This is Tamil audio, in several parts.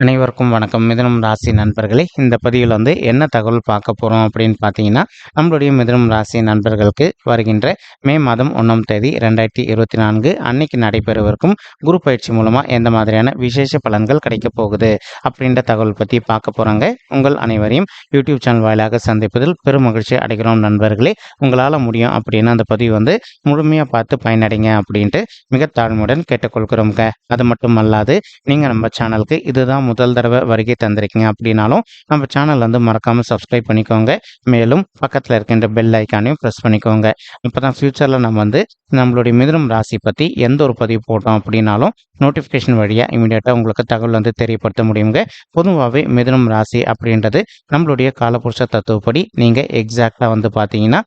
அனைவருக்கும் வணக்கம். மிதனம் ராசி நண்பர்களே இந்த பதிவில் வந்து என்ன தகவல் பார்க்க போகிறோம் அப்படின்னு பார்த்தீங்கன்னா நம்மளுடைய மிதனம் ராசி நண்பர்களுக்கு வருகின்ற மே மாதம் ஒன்றாம் தேதி ரெண்டாயிரத்தி இருபத்தி நான்கு அன்னைக்கு நடைபெறவிருக்கும் குரு பயிற்சி மூலமாக எந்த மாதிரியான விசேஷ பலன்கள் கிடைக்க போகுது அப்படின்ற தகவல் பற்றி பார்க்க போகிறாங்க உங்கள் அனைவரையும் யூடியூப் சேனல் வாயிலாக சந்திப்பதில் பெரும் மகிழ்ச்சி அடைகிறோம் நண்பர்களே. உங்களால் முடியும் அப்படின்னு அந்த பதிவு வந்து முழுமையாக பார்த்து பயனடைங்க அப்படின்ட்டு மிக தாழ்மையுடன் கேட்டுக்கொள்கிறோங்க அது மட்டும் அல்லாது நீங்கள் நம்ம சேனலுக்கு இதுதான் முதல் தடவை வருகை தந்திருக்கீங்க அப்படின்னாலும் நம்ம சேனல் வந்து மறக்காமல் சப்ஸ்கிரைப் பண்ணிக்கோங்க. மேலும் பக்கத்தில் இருக்கின்ற பெல் ஐக்கானையும் ப்ரெஸ் பண்ணிக்கோங்க. இப்போ தான் ஃப்யூச்சரில் நம்ம வந்து நம்மளுடைய மிதுனம் ராசி பற்றி எந்த ஒரு பதிவு போட்டோம் அப்படின்னாலும் நோட்டிஃபிகேஷன் வழியாக இமீடியட்டாக உங்களுக்கு தகவல் வந்து தெரியப்படுத்த முடியுங்க. பொதுவாகவே மிதுனம் ராசி அப்படின்றது நம்மளுடைய காலபுருஷ தத்துவப்படி நீங்கள் எக்ஸாக்டாக வந்து பார்த்தீங்கன்னா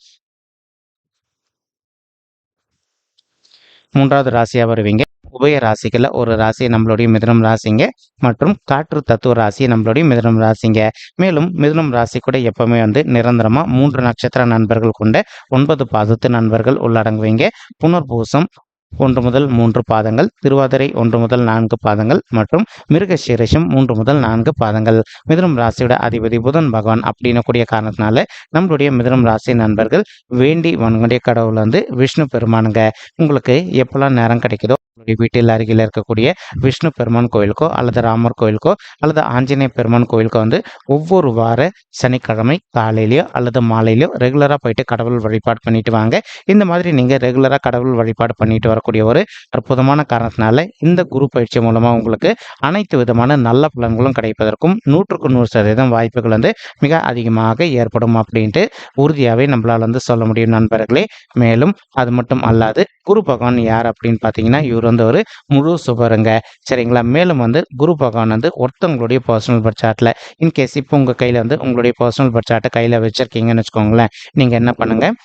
மூன்றாவது ராசியாக வருவீங்க. உபய ராசிகளில் ஒரு ராசி நம்மளுடைய மிதனம் ராசிங்க மற்றும் காற்று தத்துவ ராசி நம்மளுடைய மிதனம் ராசிங்க. மேலும் மிதனம் ராசி கூட எப்பவுமே வந்து நிரந்தரமாக மூன்று நட்சத்திர நண்பர்கள் கொண்ட ஒன்பது பாதத்து நண்பர்கள் உள்ளடங்குவீங்க. புனர்பூசம் ஒன்று முதல் மூன்று பாதங்கள் திருவாதிரை ஒன்று முதல் நான்கு பாதங்கள் மற்றும் மிருகசீரிஷம் மூன்று முதல் நான்கு பாதங்கள். மிதனம் ராசியோட அதிபதி புதன் பகவான் அப்படின்னு கூடிய காரணத்தினால நம்மளுடைய மிதனம் ராசி நண்பர்கள் வேண்டி வன்கொண்டிய கடவுள் வந்து விஷ்ணு பெருமானுங்க. உங்களுக்கு எப்பெல்லாம் நேரம் கிடைக்குதோ உங்களுடைய வீட்டில் அருகில் இருக்கக்கூடிய விஷ்ணு பெருமான் கோயிலுக்கோ அல்லது ராமர் கோயிலுக்கோ அல்லது ஆஞ்சநேய பெருமான் கோயிலுக்கோ வந்து ஒவ்வொரு வார சனிக்கிழமை காலையிலையோ அல்லது மாலையிலையோ ரெகுலராக போயிட்டு கடவுள் வழிபாடு பண்ணிட்டு வாங்க. இந்த மாதிரி நீங்கள் ரெகுலராக கடவுள் வழிபாடு பண்ணிட்டு வரக்கூடிய ஒரு அற்புதமான காரணத்தினால இந்த குரு பயிற்சி மூலமாக உங்களுக்கு அனைத்து விதமான நல்ல பலன்களும் கிடைப்பதற்கும் நூற்றுக்கு நூறு சதவீதம் வாய்ப்புகள் வந்து மிக அதிகமாக ஏற்படும் அப்படின்ட்டு உறுதியாகவே நம்மளால் வந்து சொல்ல முடியும் நண்பர்களே. மேலும் அது மட்டும் அல்லாது குரு பகவான் யார் அப்படின்னு பார்த்தீங்கன்னா இவர் வந்து ஒரு முழு சுபருங்க சரிங்களா? மேலும் வந்து குரு பகவான் வந்து ஒருத்தவங்களுடைய பர்சனல் பட் சார்ட்டில் இன்கேஸ் இப்போ உங்கள் கையில் வந்து உங்களுடைய பர்சனல் பட் சார்ட்டை கையில் வச்சுருக்கீங்கன்னு வச்சுக்கோங்களேன். நீங்கள் என்ன பண்ணுங்கள்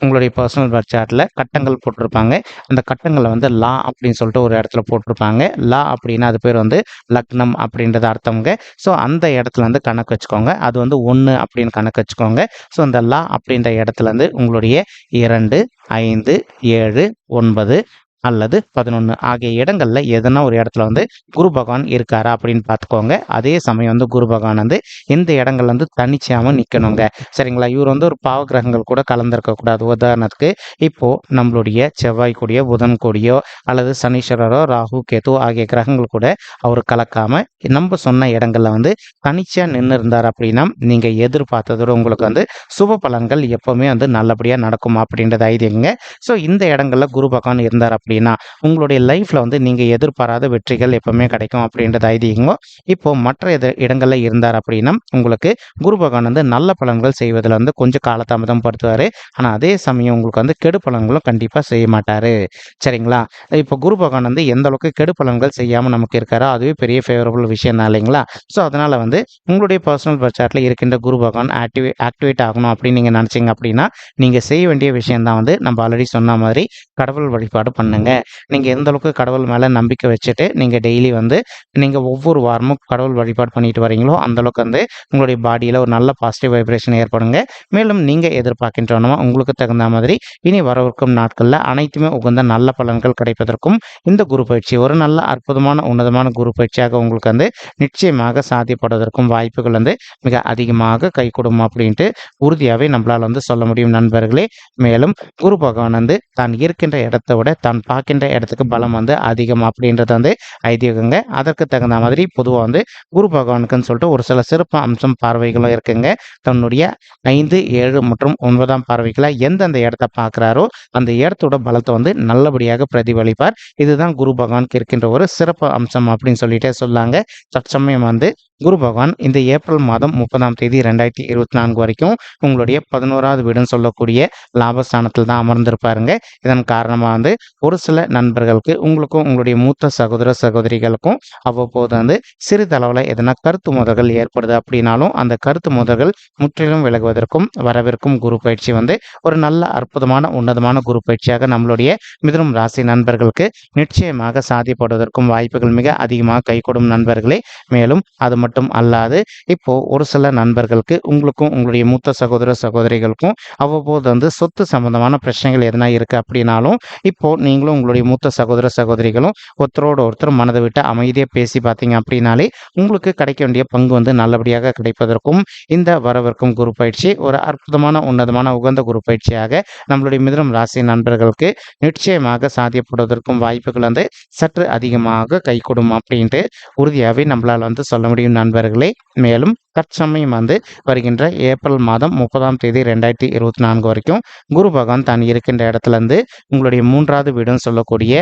உங்களுடைய பர்சனல் பர்த் சார்ட்டில் கட்டங்கள் போட்டிருப்பாங்க. அந்த கட்டங்களை வந்து லா அப்படின்னு சொல்லிட்டு ஒரு இடத்துல போட்டிருப்பாங்க. லா அப்படின்னா அது பேர் வந்து லக்னம் அப்படின்றது அர்த்தம்ங்க. ஸோ அந்த இடத்துல வந்து கணக்கு வச்சுக்கோங்க. அது வந்து ஒன்று அப்படின்னு கணக்கு வச்சுக்கோங்க. ஸோ அந்த லா அப்படின்ற இடத்துல வந்து உங்களுடைய இரண்டு ஐந்து ஏழு ஒன்பது அல்லது பதினொன்று ஆகிய இடங்களில் எதனா ஒரு இடத்துல வந்து குரு பகவான் இருக்காரா அப்படின்னு பார்த்துக்கோங்க. அதே சமயம் வந்து குரு பகவான் வந்து இந்த இடங்கள்ல வந்து தனிச்சையாமல் நிற்கணுங்க சரிங்களா? இவர் வந்து ஒரு பாவ கிரகங்கள் கூட கலந்துருக்க கூடாது. உதாரணத்துக்கு இப்போ நம்மளுடைய செவ்வாய் கூடியோ புதன் கூடியோ அல்லது சனீஸ்வரரோ ராகு கேது ஆகிய கிரகங்கள் கூட அவர் கலக்காம நம்ம சொன்ன இடங்கள்ல வந்து தனிச்சையாக நின்று இருந்தார் அப்படின்னா நீங்க எதிர்பார்த்ததோட உங்களுக்கு வந்து சுப பலன்கள் எப்பவுமே வந்து நல்லபடியாக நடக்கும் அப்படின்றது ஐடியங்க ஸோ இந்த இடங்கள்ல குரு பகவான் இருந்தார் அப்படின்னா உங்களுடைய லைஃப்பில் வந்து நீங்கள் எதிர்பாராத வெற்றிகள் எப்பவுமே கிடைக்கும் அப்படின்றது ஐதீகமோ இப்போ மற்ற இட இடங்களில் இருந்தார் அப்படின்னா உங்களுக்கு குரு பகவான் வந்து நல்ல பலன்கள் செய்வதில் வந்து கொஞ்சம் காலதாமதம் படுத்துவார். ஆனால் அதே சமயம் உங்களுக்கு வந்து கெடு பலன்களும் கண்டிப்பாக செய்ய மாட்டார். சரிங்களா? இப்போ குரு பகவான் வந்து எந்த அளவுக்கு கெடு பலன்கள் செய்யாமல் நமக்கு இருக்காரோ அதுவே பெரிய ஃபேவரபுள் விஷயம் தான் இல்லைங்களா? ஸோ அதனால் வந்து உங்களுடைய பர்சனல் பட்ஜெட்டில் இருக்கின்ற குரு பகவான் ஆக்டிவே ஆக்டிவேட் ஆகணும் அப்படின்னு நீங்கள் நினச்சிங்க அப்படின்னா நீங்கள் செய்ய வேண்டிய விஷயம் தான் வந்து நம்ம ஆல்ரெடி சொன்ன மாதிரி கடவுள் வழிபாடு பண்ணுங்க நீங்கள் எந்த அளவுக்கு கடவுள் மேலே நம்பிக்கை வச்சுட்டு நீங்கள் டெய்லி வந்து நீங்கள் ஒவ்வொரு வாரமும் கடவுள் வழிபாடு பண்ணிட்டு வரீங்களோ அந்த அளவுக்கு வந்து உங்களுடைய பாடியில் ஒரு நல்ல பாசிட்டிவ் வைப்ரேஷன் ஏற்படுங்க. மேலும் நீங்கள் எதிர்பார்க்கின்றனமா உங்களுக்கு தகுந்த மாதிரி இனி வரவிருக்கும் நாட்களில் அனைத்துமே உகந்த நல்ல பலன்கள் கிடைப்பதற்கும் இந்த குரு பயிற்சி ஒரு நல்ல அற்புதமான உன்னதமான குரு பயிற்சியாக உங்களுக்கு வந்து நிச்சயமாக சாத்தியப்படுவதற்கும் வாய்ப்புகள் வந்து மிக அதிகமாக கை கொடுக்கும் அப்படின்ட்டு உறுதியாகவே நம்மளால் வந்து சொல்ல முடியும் நண்பர்களே. மேலும் குரு பகவான் வந்து தான் இருக்கின்ற இடத்தை விட தான் பார்க்கின்ற இடத்துக்கு பலம் வந்து அதிகம் அப்படின்றது வந்து ஐதீகங்க. அதற்கு தகுந்த மாதிரி பொதுவாக வந்து குரு பகவானுக்குன்னு சொல்லிட்டு ஒரு சில சிறப்பு அம்சம் பார்வைகளும் இருக்குங்க. தன்னுடைய ஐந்து ஏழு மற்றும் ஒன்பதாம் பார்வைகளை எந்தெந்த இடத்த பார்க்குறாரோ அந்த இடத்தோட பலத்தை வந்து நல்லபடியாக பிரதிபலிப்பார். இதுதான் குரு பகவானுக்கு இருக்கின்ற ஒரு சிறப்பு அம்சம் அப்படின்னு சொல்லிட்டே சொல்லாங்க. தற்சமயம் வந்து குரு பகவான் இந்த ஏப்ரல் மாதம் முப்பதாம் தேதி ரெண்டாயிரத்தி இருபத்தி நான்கு வரைக்கும் உங்களுடைய பதினோராவது வீடுன்னு சொல்லக்கூடிய லாபஸ்தானத்தில் தான் அமர்ந்திருப்பாருங்க. இதன் காரணமாக வந்து ஒரு சில நண்பர்களுக்கு உங்களுக்கும் உங்களுடைய மூத்த சகோதர சகோதரிகளுக்கும் அவ்வப்போது வந்து சிறிதளவில் எதனா கருத்து முதல்கள் ஏற்படுது அப்படின்னாலும் அந்த கருத்து முதல்கள் முற்றிலும் விலகுவதற்கும் வரவிருக்கும் குரு பயிற்சி வந்து ஒரு நல்ல அற்புதமான உன்னதமான குரு பயிற்சியாக நம்மளுடைய மிதுனம் ராசி நண்பர்களுக்கு நிச்சயமாக சாதிப்படுவதற்கும் வாய்ப்புகள் மிக அதிகமாக கைகூடும் நண்பர்களே. மேலும் அது மட்டும் அல்லாது இப்போ ஒரு சில நண்பர்களுக்கு உங்களுக்கும் உங்களுடைய மூத்த சகோதர சகோதரிகளுக்கும் அவ்வப்போது வந்து சொத்து சம்பந்தமான பிரச்சனைகள் எதனா இருக்கு அப்படின்னாலும் இப்போ நீங்களும் உங்களுடைய மூத்த சகோதர சகோதரிகளும் ஒருத்தரோட ஒருத்தர் மனதை விட்டு அமைதியாக பேசி பார்த்தீங்க அப்படின்னாலே உங்களுக்கு கிடைக்க வேண்டிய பங்கு வந்து நல்லபடியாக கிடைப்பதற்கும் இந்த வரவிருக்கும் குரு பயிற்சி ஒரு அற்புதமான உன்னதமான உகந்த குரு பயிற்சியாக நம்மளுடைய மிதனம் ராசி நண்பர்களுக்கு நிச்சயமாக சாத்தியப்படுவதற்கும் வாய்ப்புகள் வந்து சற்று அதிகமாக கைகூடும் அப்படின்ட்டு உறுதியாகவே நம்மளால் வந்து சொல்ல முடியும். நண்பர்களே மேலும் தற்சமயம் வந்து வருகின்ற ஏப்ரல் மாதம் முப்பதாம் தேதி ரெண்டாயிரத்தி இருபத்தி நான்கு வரைக்கும் குரு பகவான் தான் இருக்கின்ற இடத்துல இருந்து உங்களுடைய மூன்றாவது வீடுன்னு சொல்லக்கூடிய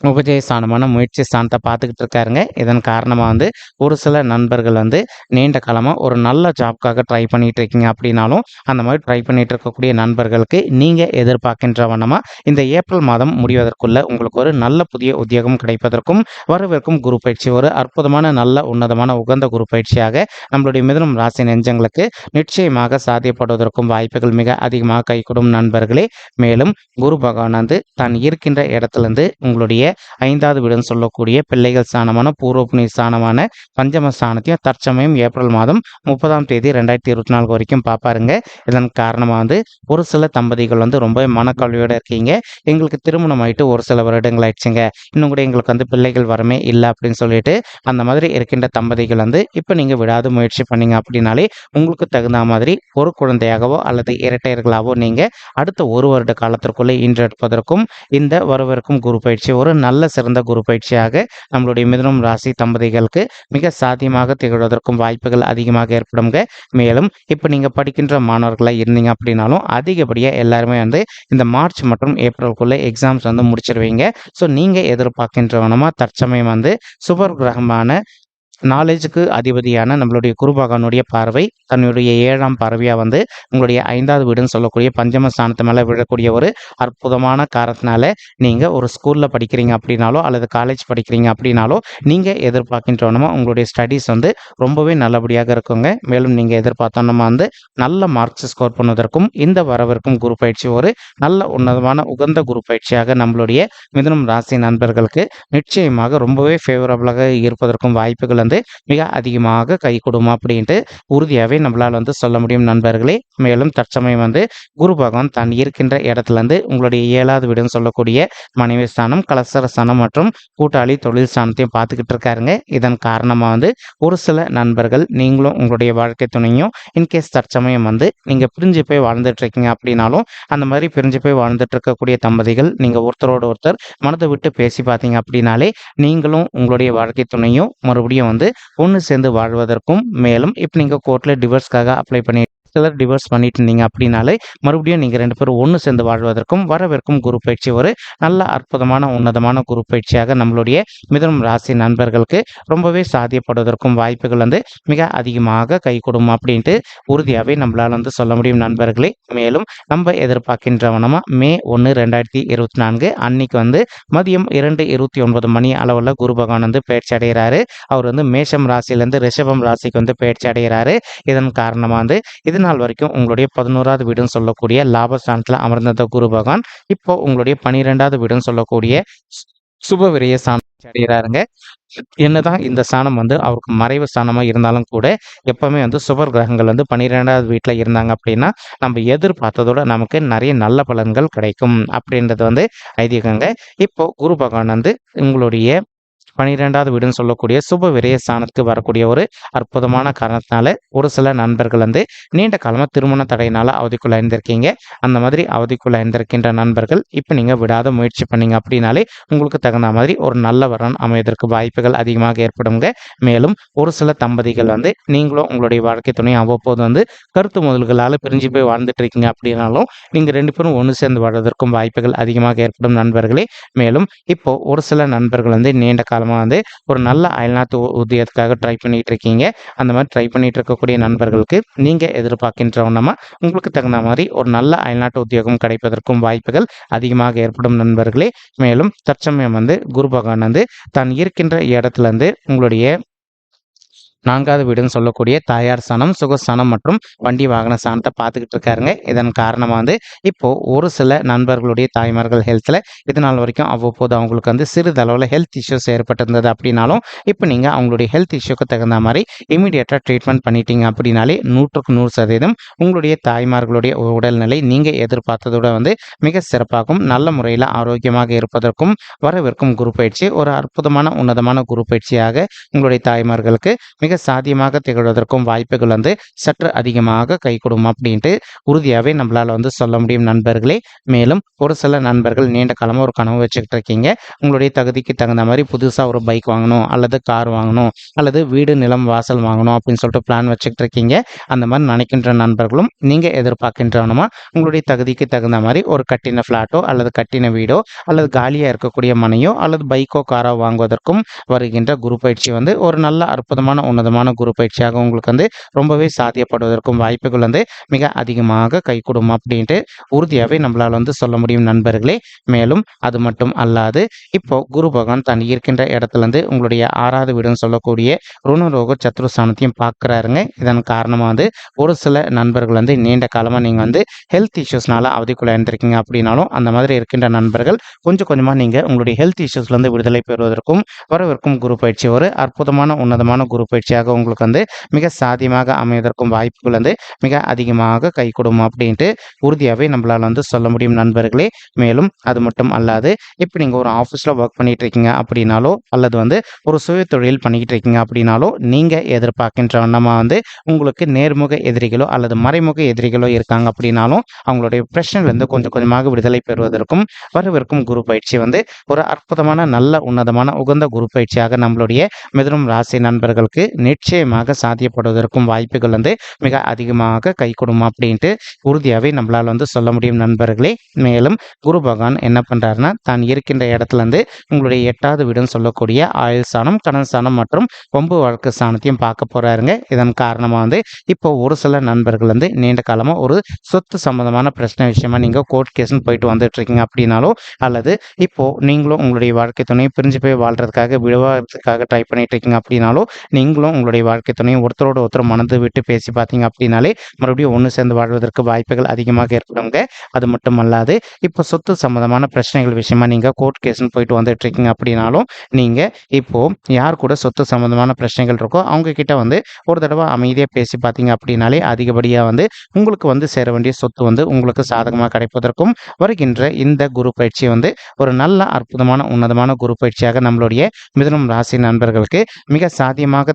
உபஜயஸ்தானமான முயற்சி ஸ்தானத்தை பார்த்துக்கிட்டு இருக்காருங்க. இதன் காரணமாக வந்து ஒரு சில நண்பர்கள் வந்து நீண்ட காலமாக ஒரு நல்ல ஜாப்க்காக ட்ரை பண்ணிகிட்டு இருக்கீங்க அப்படின்னாலும் அந்த மாதிரி ட்ரை பண்ணிகிட்டு இருக்கக்கூடிய நண்பர்களுக்கு நீங்கள் எதிர்பார்க்கின்ற வண்ணமாக இந்த ஏப்ரல் மாதம் முடிவதற்குள்ள உங்களுக்கு ஒரு நல்ல புதிய உத்தியோகம் கிடைப்பதற்கும் வரவிருக்கும் குரு பயிற்சி ஒரு அற்புதமான நல்ல உன்னதமான உகந்த குரு பயிற்சியாக நம்மளுடைய மிதனம் ராசி நெஞ்சங்களுக்கு நிச்சயமாக சாத்தியப்படுவதற்கும் வாய்ப்புகள் மிக அதிகமாக கைகூடும் நண்பர்களே. மேலும் குரு பகவான் வந்து தான் இருக்கின்ற இடத்துலேருந்து உங்களுடைய ஐந்தாவது வீடுன்னு சொல்லக்கூடிய பிள்ளைகள் ஸ்தானமான பூர்வ ஸ்தானமான பஞ்சம ஸ்தானத்தையும் தற்சமயம் ஏப்ரல் மாதம் முப்பதாம் தேதி ரெண்டாயிரத்தி இருபத்தி நாலு வரைக்கும் பார்ப்பாருங்க. இதன் காரணமாக வந்து ஒரு சில தம்பதிகள் வந்து ரொம்ப மனக்கல்வியோடு இருக்கீங்க. எங்களுக்கு திருமணம் ஆயிட்டு ஒரு சில வருடங்கள் ஆயிடுச்சுங்க. இன்னும் கூட எங்களுக்கு வந்து பிள்ளைகள் வரமே இல்லை அப்படின்னு சொல்லிட்டு அந்த மாதிரி இருக்கின்ற தம்பதிகள் வந்து இப்போ நீங்கள் விடாத முயற்சி பண்ணீங்க அப்படின்னாலே உங்களுக்கு தகுந்த மாதிரி ஒரு குழந்தையாகவோ அல்லது இரட்டையர்களாகவோ நீங்கள் அடுத்த ஒரு வருட காலத்திற்குள்ளே ஈன்றெடுப்பதற்கும் இந்த வரவிருக்கும் குரு பயிற்சி ஒரு நல்ல சிறந்த குரு பயிற்சியாக நம்மளுடைய மிதுனம் ராசி தம்பதிகளுக்கு மிக சாத்தியமாக திகழ்வதற்கும் வாய்ப்புகள் அதிகமாக ஏற்படுங்க மேலும் இப்போ நீங்கள் படிக்கின்ற மாணவர்களாக இருந்தீங்க அப்படின்னாலும் அதிகப்படியாக எல்லாருமே வந்து இந்த மார்ச் மற்றும் ஏப்ரலுக்குள்ளே எக்ஸாம்ஸ் வந்து முடிச்சிருவீங்க. ஸோ நீங்கள் எதிர்பார்க்கின்றவனமாக தற்சமயம் வந்து சுபர் கிரகமான நாலேஜுக்கு அதிபதியான நம்மளுடைய குருபகவானுடைய பார்வை தன்னுடைய ஏழாம் பார்வையாக வந்து உங்களுடைய ஐந்தாவது வீடுன்னு சொல்லக்கூடிய பஞ்சம ஸ்தானத்து மேலே விழக்கூடிய ஒரு அற்புதமான காரணத்தினால நீங்கள் ஒரு ஸ்கூலில் படிக்கிறீங்க அப்படின்னாலோ அல்லது காலேஜ் படிக்கிறீங்க அப்படின்னாலோ நீங்கள் எதிர்பார்க்கின்றவனமா உங்களுடைய ஸ்டடீஸ் வந்து ரொம்பவே நல்லபடியாக இருக்குங்க. மேலும் நீங்கள் எதிர்பார்த்தோன்னா வந்து நல்ல மார்க்ஸ் ஸ்கோர் பண்ணுவதற்கும் இந்த வரவிற்கும் குரு பயிற்சி ஒரு நல்ல உன்னதமான உகந்த குரு பயிற்சியாக நம்மளுடைய மிதனம் ராசி நண்பர்களுக்கு நிச்சயமாக ரொம்பவே ஃபேவரபுளாக இருப்பதற்கும் வாய்ப்புகள் வந்து மிக அதிகமாக கை கொடுமா அப்படின்ட்டு உறுதியாகவே நம்மளால் வந்து சொல்ல முடியும் நண்பர்களே. மேலும் தற்சமயம் வந்து குரு பகவான் தான் இருக்கின்ற இடத்துலேருந்து உங்களுடைய ஏழாவது வீடுன்னு சொல்லக்கூடிய மனைவி ஸ்தானம் கலசர ஸ்தானம் மற்றும் கூட்டாளி தொழில் ஸ்தானத்தையும் பார்த்துக்கிட்டு இருக்காருங்க. இதன் காரணமாக வந்து ஒரு சில நண்பர்கள் நீங்களும் உங்களுடைய வாழ்க்கை துணையும் இன்கேஸ் தற்சமயம் வந்து நீங்கள் பிரிஞ்சு போய் வாழ்ந்துட்டு இருக்கீங்க அப்படின்னாலும் அந்த மாதிரி பிரிஞ்சு போய் வாழ்ந்துட்டு இருக்கக்கூடிய தம்பதிகள் நீங்கள் ஒருத்தரோட ஒருத்தர் மனதை விட்டு பேசி பார்த்தீங்க அப்படின்னாலே நீங்களும் உங்களுடைய வாழ்க்கை துணையும் மறுபடியும் வந்து ஒன்று சேர்ந்து வாழ்வதற்கும் மேலும் இப்போ நீங்கள் கோர்ட்டில் டிவோர்ஸ்க்காக அப்ளை பண்ணி சிலர் டிவோர்ஸ் பண்ணிட்டு இருந்தீங்க அப்படின்னாலே மறுபடியும் நீங்கள் ரெண்டு பேரும் ஒன்று சேர்ந்து வாழ்வதற்கும் வரவிருக்கும் குரு பயிற்சி ஒரு நல்ல அற்புதமான உன்னதமான குரு பயிற்சியாக நம்மளுடைய மிதனம் ராசி நண்பர்களுக்கு ரொம்பவே சாத்தியப்படுவதற்கும் வாய்ப்புகள் வந்து மிக அதிகமாக கை கொடுக்கும் அப்படின்ட்டு உறுதியாகவே நம்மளால் வந்து சொல்ல முடியும் நண்பர்களே. மேலும் நம்ம எதிர்பார்க்கின்றவனமா மே ஒன்று ரெண்டாயிரத்தி இருபத்தி நான்கு அன்னைக்கு வந்து மதியம் இரண்டு இருபத்தி ஒன்பது மணி அளவில் குரு பகவான் வந்து பயிற்சி அடைகிறாரு அவர் வந்து மேஷம் ராசியிலேருந்து ரிஷபம் ராசிக்கு வந்து பயிற்சி அடைகிறாரு இதன் காரணமாக வந்து இது நாள் வரைக்கும் உங்களுடைய பதினோராவது வீடுன்னு சொல்லக்கூடிய லாபஸ்தானத்தில் அமர்ந்த குரு பகவான் இப்போ உங்களுடைய பனிரெண்டாவது வீடுன்னு சொல்லக்கூடிய சுப விரைய சாணம் அடைகிறாருங்க என்னதான் இந்த ஸ்தானம் வந்து அவருக்கு மறைவு ஸ்தானமாக இருந்தாலும் கூட எப்பவுமே வந்து சுபர் கிரகங்கள் வந்து பன்னிரெண்டாவது வீட்டில் இருந்தாங்க அப்படின்னா நம்ம எதிர்பார்த்ததோட நமக்கு நிறைய நல்ல பலன்கள் கிடைக்கும் அப்படின்றது வந்து ஐதீகங்க. இப்போ குரு பகவான் வந்து உங்களுடைய பனிரெண்டாவது வீடுன்னு சொல்லக்கூடிய சுப விரயஸ்தானத்துக்கு வரக்கூடிய ஒரு அற்புதமான காரணத்தினால ஒரு சில நண்பர்கள் வந்து நீண்ட காலமாக திருமண தடையினால அவதிக்குள்ள இருந்திருக்கீங்க அந்த மாதிரி அவதிக்குள்ள இருந்திருக்கின்ற நண்பர்கள் இப்போ நீங்கள் விடாத முயற்சி பண்ணீங்க அப்படின்னாலே உங்களுக்கு தகுந்த மாதிரி ஒரு நல்ல வரன் அமைவதற்கு வாய்ப்புகள் அதிகமாக ஏற்படுங்க மேலும் ஒரு சில தம்பதிகள் வந்து நீங்களும் உங்களுடைய வாழ்க்கை துணையும் அவ்வப்போது வந்து கருத்து முதல்களால் பிரிஞ்சு போய் வாழ்ந்துட்டு இருக்கீங்க அப்படின்னாலும் நீங்கள் ரெண்டு பேரும் ஒன்று சேர்ந்து வாழ்வதற்கும் வாய்ப்புகள் அதிகமாக ஏற்படும் நண்பர்களே. மேலும் இப்போ ஒரு சில நண்பர்கள் வந்து நீண்ட மூலமாக வந்து ஒரு நல்ல அயல்நாட்டு ஊதியத்துக்காக ட்ரை பண்ணிட்டு இருக்கீங்க அந்த மாதிரி ட்ரை பண்ணிட்டு இருக்கக்கூடிய நண்பர்களுக்கு நீங்கள் எதிர்பார்க்கின்றவனமா உங்களுக்கு தகுந்த மாதிரி ஒரு நல்ல அயல்நாட்டு உத்தியோகம் கிடைப்பதற்கும் வாய்ப்புகள் அதிகமாக ஏற்படும் நண்பர்களே. மேலும் தற்சமயம் வந்து குரு பகவான் வந்து தான் இருக்கின்ற இடத்துல இருந்து உங்களுடைய நான்காவது வீடுன்னு சொல்லக்கூடிய தாயார் சனம் சுகஸ்தானம் மற்றும் வண்டி வாகன சாணத்தை பார்த்துக்கிட்டு இருக்காருங்க. இதன் காரணமாக வந்து இப்போ ஒரு சில நண்பர்களுடைய தாய்மார்கள் ஹெல்த்தில் இது நாள் வரைக்கும் அவ்வப்போது அவங்களுக்கு வந்து சிறிதளவில் ஹெல்த் இஷ்யூஸ் ஏற்பட்டிருந்தது அப்படின்னாலும் இப்போ நீங்கள் அவங்களுடைய ஹெல்த் இஷ்யூக்கு தகுந்த மாதிரி இமீடியட்டாக ட்ரீட்மெண்ட் பண்ணிட்டீங்க அப்படின்னாலே நூற்றுக்கு நூறு சதவீதம் உங்களுடைய தாய்மார்களுடைய உடல்நிலை நீங்கள் எதிர்பார்த்ததோட வந்து மிக சிறப்பாகவும் நல்ல முறையில் ஆரோக்கியமாக இருப்பதற்கும் வரவிருக்கும் குரு பயிற்சி ஒரு அற்புதமான உன்னதமான குரு பயிற்சியாக உங்களுடைய தாய்மார்களுக்கு மிக சாத்தியமாக திகழ்வதற்கும் வாய்ப்புகள் வந்து சற்று அதிகமாக கை கொடுக்கும் அப்படின்ட்டு உறுதியாகவே நம்மளால் வந்து சொல்ல முடியும் நண்பர்களே. மேலும் ஒரு சில நண்பர்கள் நீண்ட காலமாக ஒரு கனவு வச்சுக்கிட்டு இருக்கீங்க. உங்களுடைய தகுதிக்கு தகுந்த மாதிரி புதுசாக ஒரு பைக் வாங்கணும் அல்லது கார் வாங்கணும் அல்லது வீடு நிலம் வாசல் வாங்கணும் அப்படின்னு சொல்லிட்டு பிளான் வச்சுக்கிட்டு இருக்கீங்க. அந்த மாதிரி நினைக்கின்ற நண்பர்களும் நீங்கள் எதிர்பார்க்கின்றவனுமா உங்களுடைய தகுதிக்கு தகுந்த மாதிரி ஒரு கட்டின ஃப்ளாட்டோ அல்லது கட்டின வீடோ அல்லது காலியாக இருக்கக்கூடிய மனையோ அல்லது பைக்கோ காரோ வாங்குவதற்கும் வருகின்ற குரு பயிற்சி வந்து ஒரு நல்ல அற்புதமான ஒன்று உன்னதமான குரு பயிற்சியாக உங்களுக்கு வந்து ரொம்பவே சாத்தியப்படுவதற்கும் வாய்ப்புகள் வந்து மிக அதிகமாக கைகூடும் அப்படின்ட்டு உறுதியாகவே நம்மளால் வந்து சொல்ல முடியும் நண்பர்களே. மேலும் அது மட்டும் அல்லாது இப்போ குரு பகவான் தான் இருக்கின்ற இடத்துலேருந்து உங்களுடைய ஆறாவது வீடுன்னு சொல்லக்கூடிய ருணரோக சத்ருஸ்தானத்தையும் பார்க்குறாருங்க. இதன் காரணமாக வந்து ஒரு சில நண்பர்கள் வந்து நீண்ட காலமாக நீங்கள் வந்து ஹெல்த் இஷ்யூஸ்னால அவதிக்குள்ளே இருந்திருக்கீங்க அப்படின்னாலும் அந்த மாதிரி இருக்கின்ற நண்பர்கள் கொஞ்சம் கொஞ்சமாக நீங்கள் உங்களுடைய ஹெல்த் இஷ்யூஸ்லேருந்து விடுதலை பெறுவதற்கும் வரவிருக்கும் குரு பயிற்சி ஒரு அற்புதமான உன்னதமான குரு பயிற்சி பயிற்சியாக உங்களுக்கு வந்து மிக சாதியமாக அமைவதற்கும் வாய்ப்புகள் வந்து மிக அதிகமாக கை கொடுக்கும் அப்படின்ட்டு உறுதியாகவே நம்மளால் வந்து சொல்ல முடியும் நண்பர்களே. மேலும் அது மட்டும் அல்லாது இப்போ நீங்கள் ஒரு ஆஃபீஸில் ஒர்க் பண்ணிட்டு இருக்கீங்க அப்படின்னாலோ அல்லது வந்து ஒரு சுய தொழில் பண்ணிக்கிட்டு இருக்கீங்க அப்படின்னாலோ நீங்கள் எதிர்பார்க்கின்ற வண்ணமாக வந்து உங்களுக்கு நேர்முக எதிரிகளோ அல்லது மறைமுக எதிரிகளோ இருக்காங்க அப்படின்னாலும் அவங்களுடைய பிரச்சனையிலேருந்து கொஞ்சம் கொஞ்சமாக விடுதலை பெறுவதற்கும் வரவிருக்கும் குரு பயிற்சி வந்து ஒரு அற்புதமான நல்ல உன்னதமான உகந்த குரு பயிற்சியாக நம்மளுடைய மிதனும் ராசி நண்பர்களுக்கு நிச்சயமாக சாத்தியப்படுவதற்கும் வாய்ப்புகள் வந்து மிக அதிகமாக கை கொடுக்கும் அப்படின்ட்டு உறுதியாகவே நம்மளால் வந்து சொல்ல முடியும் நண்பர்களே. மேலும் குரு பகவான் என்ன பண்ணுறாருன்னா தான் இருக்கின்ற இடத்துல இருந்து உங்களுடைய எட்டாவது வீடுன்னு சொல்லக்கூடிய ஆயுள் சாணம் கடன் சாணம் மற்றும் கொம்பு வழக்கு சாணத்தையும் பார்க்க போகிறாருங்க இதன் காரணமாக வந்து இப்போ ஒரு சில நண்பர்கள் வந்து நீண்ட காலமாக ஒரு சொத்து சம்பந்தமான பிரச்சனை விஷயமா நீங்கள் கோர்ட் கேஸ்னு போயிட்டு வந்துட்டு இருக்கீங்க அப்படின்னாலோ அல்லது இப்போது நீங்களும் உங்களுடைய வாழ்க்கை துணையை பிரிஞ்சு போய் வாழ்கிறதுக்காக விடுவாகிறதுக்காக ட்ரை பண்ணிட்டு இருக்கீங்க அப்படின்னாலோ நீங்களும் உங்களுடைய வாழ்க்கை துணையை ஒருத்தரோட ஒருத்தர் மனது விட்டு பேசி பார்த்தீங்க அப்படின்னாலே மறுபடியும் ஒன்று சேர்ந்து வாழ்வதற்கு வாய்ப்புகள் அதிகமாக இருக்கிறவங்க அது மட்டும் அல்லாது இப்போ சொத்து சம்பந்தமான பிரச்சனைகள் விஷயமா நீங்கள் கோர்ட் கேஸ்ன்னு போயிட்டு வந்துட்டு இருக்கீங்க அப்படின்னாலும் நீங்கள் இப்போ யார் கூட சொத்து சம்பந்தமான பிரச்சனைகள் இருக்கோ அவங்க கிட்ட வந்து ஒரு தடவை அமைதியாக பேசி பார்த்தீங்க அப்படின்னாலே அதிகப்படியாக வந்து உங்களுக்கு வந்து சேர வேண்டிய சொத்து வந்து உங்களுக்கு சாதகமாக கிடைப்பதற்கும் வருகின்ற இந்த குரு பயிற்சி வந்து ஒரு நல்ல அற்புதமான உன்னதமான குரு பயிற்சியாக நம்மளுடைய மிதனம் ராசி நண்பர்களுக்கு மிக சாத்தியமாக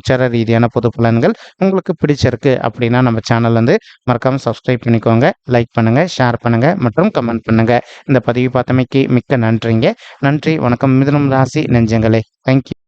கோச்சார ரீதியான பொது பலன்கள் உங்களுக்கு பிடிச்சிருக்கு அப்படின்னா நம்ம சேனல் வந்து மறக்காமல் சப்ஸ்கிரைப் பண்ணிக்கோங்க லைக் பண்ணுங்க ஷேர் பண்ணுங்க மற்றும் கமெண்ட் பண்ணுங்க. இந்த பதிவு பார்த்தமைக்கு மிக்க நன்றிங்க. நன்றி வணக்கம். மிதுனம் ராசி நெஞ்சங்களே. தேங்க்யூ